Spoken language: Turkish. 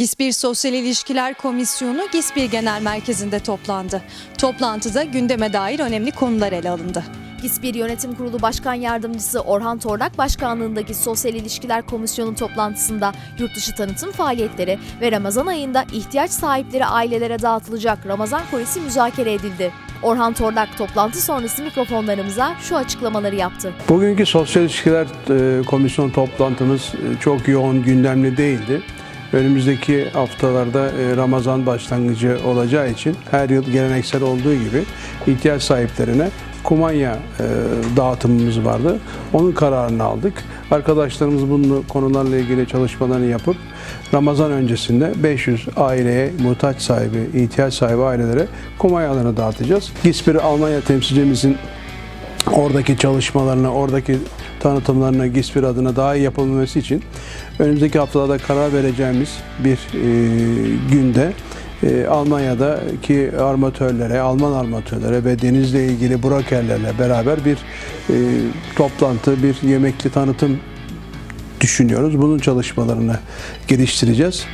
GİSPİR Sosyal İlişkiler Komisyonu GİSPİR Genel Merkezi'nde toplandı. Toplantıda gündeme dair önemli konular ele alındı. GİSPİR Yönetim Kurulu Başkan Yardımcısı Orhan Torlak Başkanlığındaki Sosyal İlişkiler Komisyonu toplantısında yurt dışı tanıtım faaliyetleri ve Ramazan ayında ihtiyaç sahipleri ailelere dağıtılacak Ramazan kolisi müzakere edildi. Orhan Torlak toplantı sonrası mikrofonlarımıza şu açıklamaları yaptı. Bugünkü Sosyal İlişkiler e, Komisyon toplantımız e, çok yoğun gündemli değildi. Önümüzdeki haftalarda e, Ramazan başlangıcı olacağı için her yıl geleneksel olduğu gibi ihtiyaç sahiplerine kumanya e, dağıtımımız vardı. Onun kararını aldık. Arkadaşlarımız bunu konularla ilgili çalışmalarını yapıp Ramazan öncesinde 500 aileye, muhtaç sahibi, ihtiyaç sahibi ailelere kumanyalarını dağıtacağız. GİSPİR Almanya temsilcimizin oradaki çalışmalarına, oradaki tanıtımlarına GİSPİR adına daha iyi yapılması için önümüzdeki haftalarda karar vereceğimiz bir e, günde e, Almanya'daki armatörlere, Alman armatörlere ve denizle ilgili brokerlerle beraber bir e, toplantı, bir yemekli tanıtım düşünüyoruz. Bunun çalışmalarını geliştireceğiz.